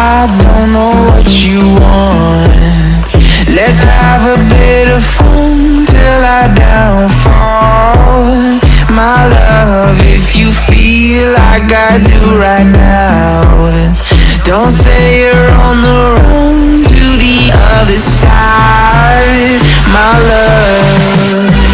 I don't know what you want. Let's have a bit of fun till I downfall. My love, if you feel like I do right now Don't say you're on the run to the other side. My love.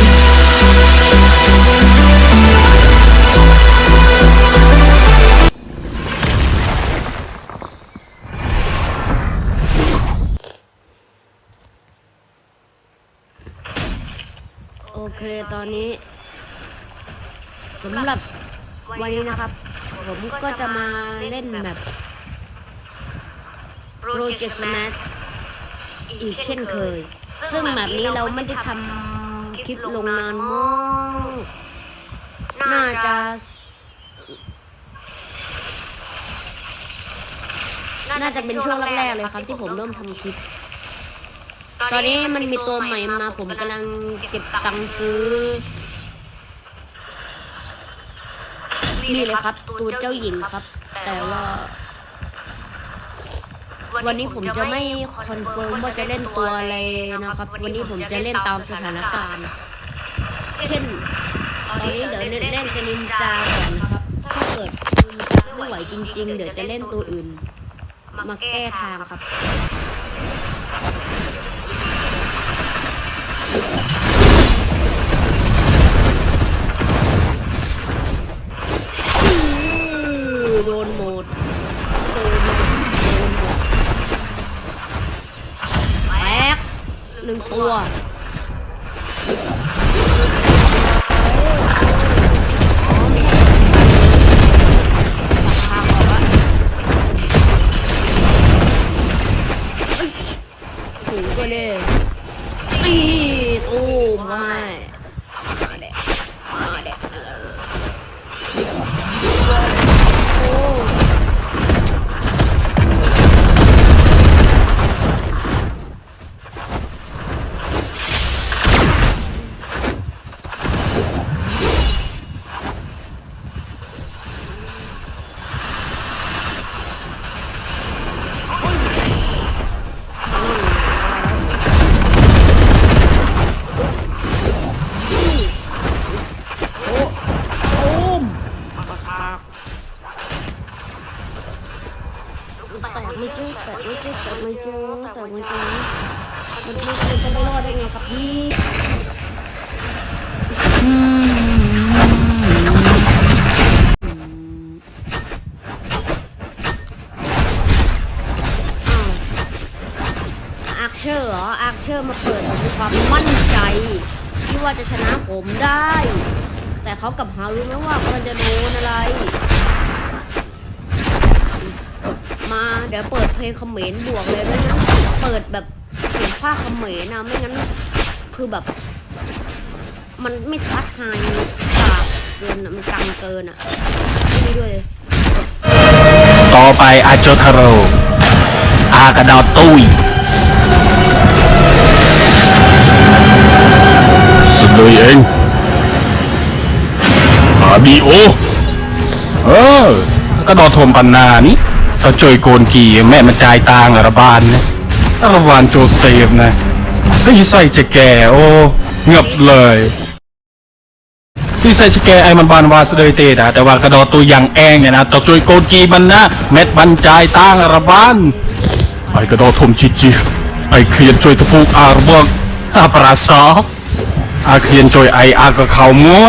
ตอนนี้สำหรับวันนี้นะครับ ผมก็จะมาเล่นแบบโปรเจกต์แมาทอีกเช่นเคย ซึ่งแบบนี้เราไม่ได้ทำคลิปลงนานมากน่าจะน่าจะเป็นช่วงแรกๆเลยครับที่ผมเริ่มทำคลิป ตอนนี้มันมีตัวใหม่มา ผมกำลังเก็บตังค์ซื้อ นี่เลยครับ ตัวเจ้าหญิงครับ แต่ว่า วันนี้ผมจะไม่คอนเฟิร์มว่าจะเล่นตัวอะไรนะครับ วันนี้ผมจะเล่นตามสถานการณ์ เช่นตอนนี้เดี๋ยวเล่นเป็นนินจาก่อนนะครับ ถ้าเกิดนินจาไม่ไหวจริง ๆ เดี๋ยวจะเล่นตัวอื่น มาแก้ทางครับ แตกไม่ช่วแตกไม่ช่วแตกไม่ช่วแตกไม่ช่วมันม่คจะไม่รอดได้ไงครับพี่อาร์เชอร์ออาร์เชอร์มาเปิดความมั่นใจ ที่ว่าจะชนะผมได้ แต่เขากับฮารุไม่ว่ามันจะโดนอะไร มาเดี๋ยวเปิดเพลงเขมรบวกเลยไม่งั้นเปิดแบบเสียงผ้าเขมรนะไม่งั้นคือแบบ มันไม่ทัดทายปากเกินอะมันกังเกินอะนี่ด้วยเลยต่อไปอาโจทาโรอากระดาตุ้ยสุดเลยเองอาบีโอเออกระดอทมปันนานี้ เขาโจยโกนกีแม่มันจายตางอรบานนะอรบาลโจเซฟนะซีใส่จะแก่โอ้เงือบเลยซีใส่จะแก่ไอ้มันบานวาสเดยเตะแต่ว่ากระดอตัวอย่างแองเนี่ยนะต่อโจยโกนกีมันนะเม็ดมันจายตางอรบานไอ้กระดอทมจีจีไอ้เลียนโจยทะพูอารบกอาปราซออาเลียนโจยไออาก็เข่ามัว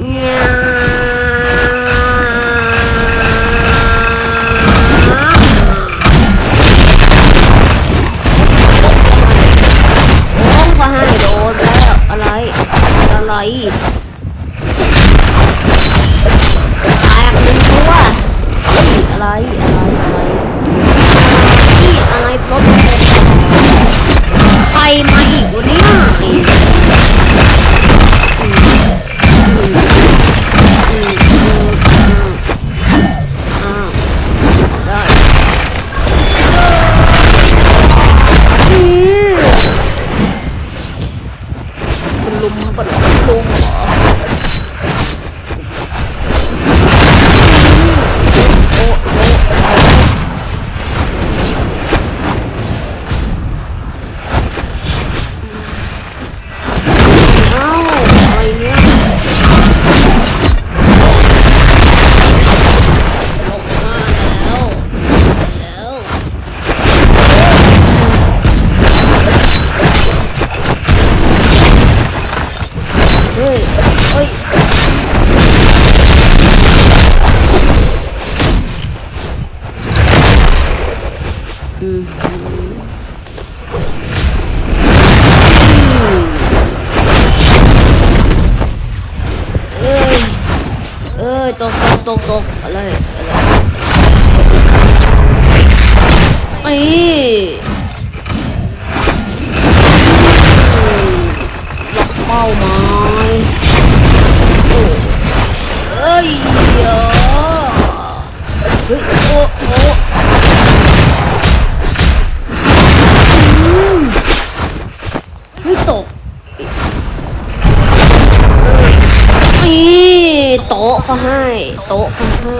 ยือเอ้ยเอ้ยตกตกตกตกอะไรอะไรไอ้ะเขาให้ โต๊ะเขาให้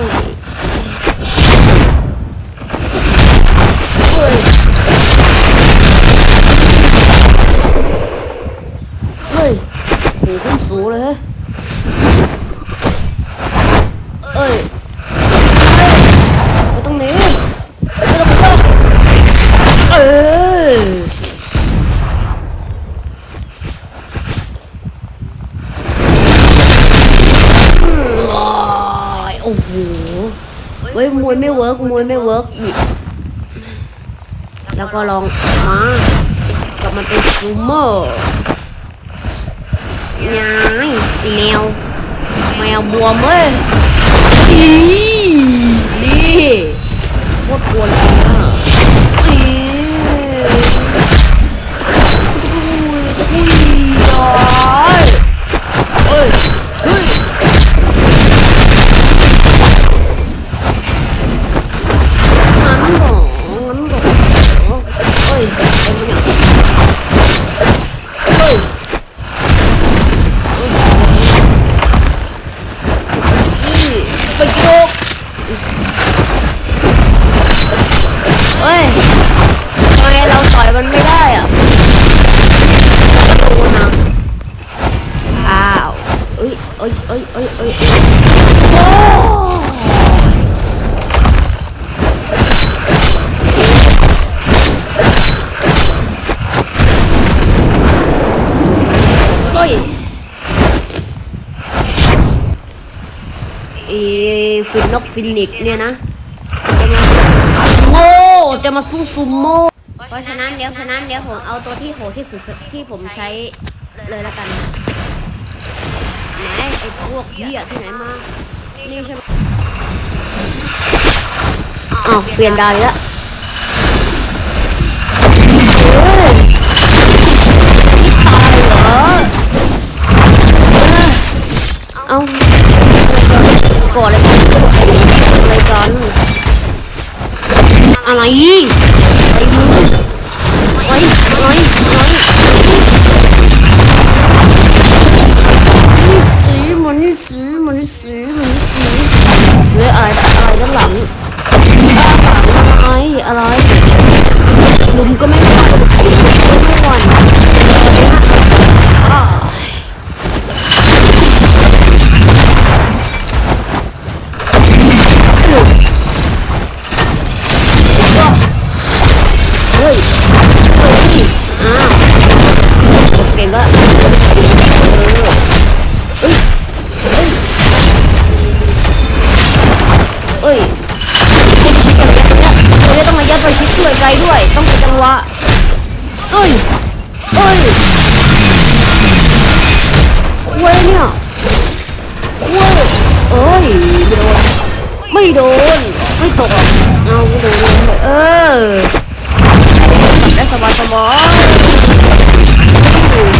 วยไม่เวิร์กมวยไม่เวิร์กอีกแล้วก็ลองมากลับมาเป็นซูโม่ยายแมวแมวบวมเว้ยอีนี่โคตรกวนเลยนะ ไปกินกุ๊กเฮ้ยทำไมเราต่อยมันไม่ได้อะดูนะอ้าวเอ้ยเอ้ยเอ้ยเอ้ยเอ้ยโอ้ ฟินนกฟินิกเนี่ยนะจะมาซูโม่จะมาสู้ซูโม่เพราะฉะนั้นเดี๋ยวฉะนั้นเดี๋ยวผมเอาตัวที่โหดที่สุดที่ผมใช้เลยละกันไหนไอ้พวกเหี้ยที่ไหนมานี่ใช่ไหมอ้าวเปลี่ยนดานแล้วเฮ้ยตายเหรอเอ้าก่อนอะไรกันอะไรกัน อะไรไอ้มึงไอ้ไอ้ไอ้นี่สีมันนี่สีมันนี่สีมันนี่สีเฮ้ยอะไรอะไร แล้วไปชิดด้วยไกลด้วย ต้องเป็นจังหวะเอ้ยเอ้ยคุยเนี่ยคุยเอ้ยไม่โดน ไม่โดน ไม่ตกหรอกเอาไม่โดนเออได้สบายสบาย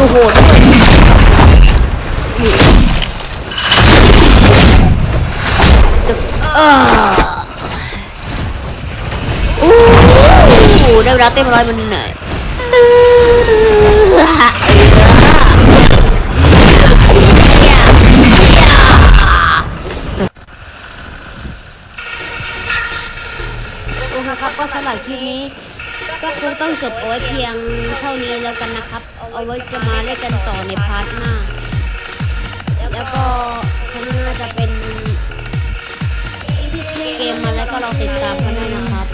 ลโหดเอออู้หูได้เวลาเต้นร้อยมันเหน่อยโอเคครับก็สำหรับคลิปนี้ ก็คงต้องจบเอาไว้เพียงเท่านี้แล้วกันนะครับ เอาไว้จะมาเล่นกันต่อในพาร์ทหน้า แล้วก็ครั้งหน้าจะเป็นเกมมาแล้วก็เราติดตามกันได้นะครับ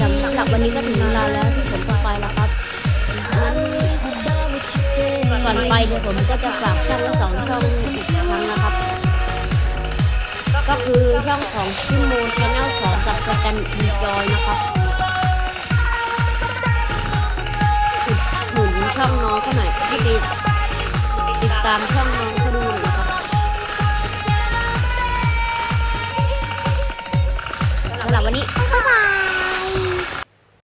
สำหรับวันนี้ก็ถึงเวลาแล้วที่ผมจะไปแล้วครับงั้นก่อนไปเดี๋ยวผมก็จะฝากช่องสองช่องอีกครั้งนะครับ ก็คือช่องของชิโมชาแนลสองกับสแตนอีจอยนะครับ ช่องน้องเขาหน่อยพี่ติดติดตามช่องน้องเขาดูหน่อยครับสำหรับวันนี้บ๊ายบาย